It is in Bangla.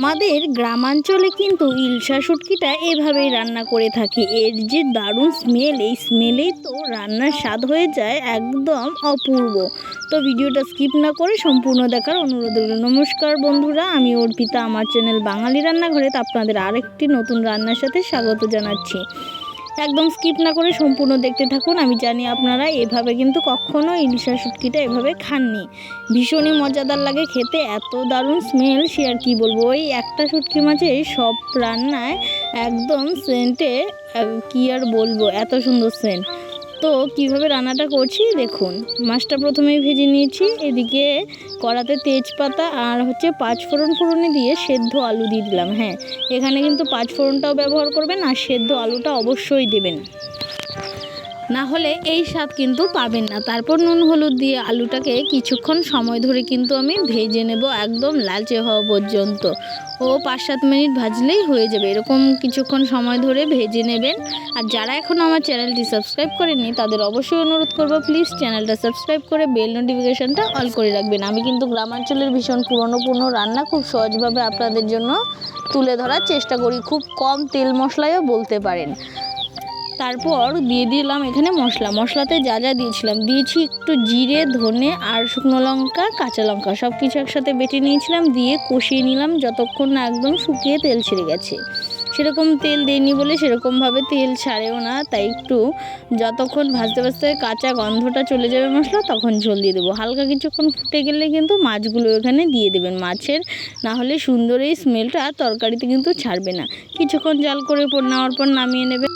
আমাদের গ্রামাঞ্চলে কিন্তু ইলশা শুটকিটা এভাবেই রান্না করে থাকি। এর যে দারুণ স্মেল এই স্মেলেই তো রান্নার স্বাদ হয়ে যায় একদম অপূর্ব। তো ভিডিওটা স্কিপ না করে সম্পূর্ণ দেখার অনুরোধ রইল। নমস্কার বন্ধুরা, আমি অর্পিতা। আমার চ্যানেল বাঙালি রান্নাঘরে আপনাদের আরেকটি নতুন রান্নার সাথে স্বাগত জানাচ্ছি। একদম স্কিপ না করে সম্পূর্ণ দেখতে থাকুন। আমি জানি আপনারা এভাবে কিন্তু কখনো ইলশা শুটকিটা এভাবে খাননি। ভীষণই মজাদার লাগে খেতে, এত দারুণ স্মেল সে আর কি বলব? ওই একটা শুটকি মাছে সব রান্নায় একদম সেন্টে কি আর বলব? এত সুন্দর সেন্ট তো কীভাবে রান্নাটা করছি, দেখুন। মাছটা প্রথমেই ভেজে নিয়েছি, এদিকে কড়াতে তেজপাতা আর হচ্ছে পাঁচ ফোড়ন ফোড়নে দিয়ে সেদ্ধ আলু দিয়ে দিলাম হ্যাঁ। এখানে কিন্তু পাঁচ ফোড়নটাও ব্যবহার করবেন আর সেদ্ধ আলুটা অবশ্যই দেবেন। না হলে এই স্বাদ কিন্তু পাবেন না। তারপর নুন, হলুদ দিয়ে আলুটাকে কিছুক্ষণ সময় ধরে কিন্তু আমি ভেজে নেব একদম লালচে হওয়া পর্যন্ত। ও পাঁচ সাত মিনিট ভাজলেই হয়ে যাবে। এরকম কিছুক্ষণ সময় ধরে ভেজে নেবেন। আর যারা এখন আমার চ্যানেলটি সাবস্ক্রাইব করেনি তাদের অবশ্যই অনুরোধ করব প্লিজ চ্যানেলটা সাবস্ক্রাইব করে বেল নোটিফিকেশানটা অল করে রাখবেন। আমি কিন্তু গ্রামাঞ্চলের ভীষণ পুরনো পুরনো রান্না খুব সহজভাবে আপনাদের জন্য তুলে ধরার চেষ্টা করি। খুব কম তেল মশলায়ও বলতে পারেন। তারপর দিয়ে দিলাম এখানে মশলা। মশলাতে যা যা দিয়েছিলাম, দিয়েছি একটু জিরে, ধনে আর শুকনো লঙ্কা, কাঁচা লঙ্কা। সব কিছু একসাথে বেটে নিয়েছিলাম, দিয়ে কষিয়ে নিলাম যতক্ষণ না একদম শুকিয়ে তেল ছেড়ে গেছে। সেরকম তেল দেয়নি বলে সেরকমভাবে তেল ছাড়েও না, তাই একটু যতক্ষণ ভাজতে ভাজতে কাঁচা গন্ধটা চলে যাবে মশলা, তখন ঝোল দিয়ে দেবো। হালকা কিছুক্ষণ ফুটে গেলে কিন্তু মাছগুলো এখানে দিয়ে দেবেন মাছের। না হলে সুন্দর এই স্মেলটা তরকারিতে কিন্তু ছাড়বে না। কিছুক্ষণ জাল করে নেওয়ার পর নামিয়ে নেবে।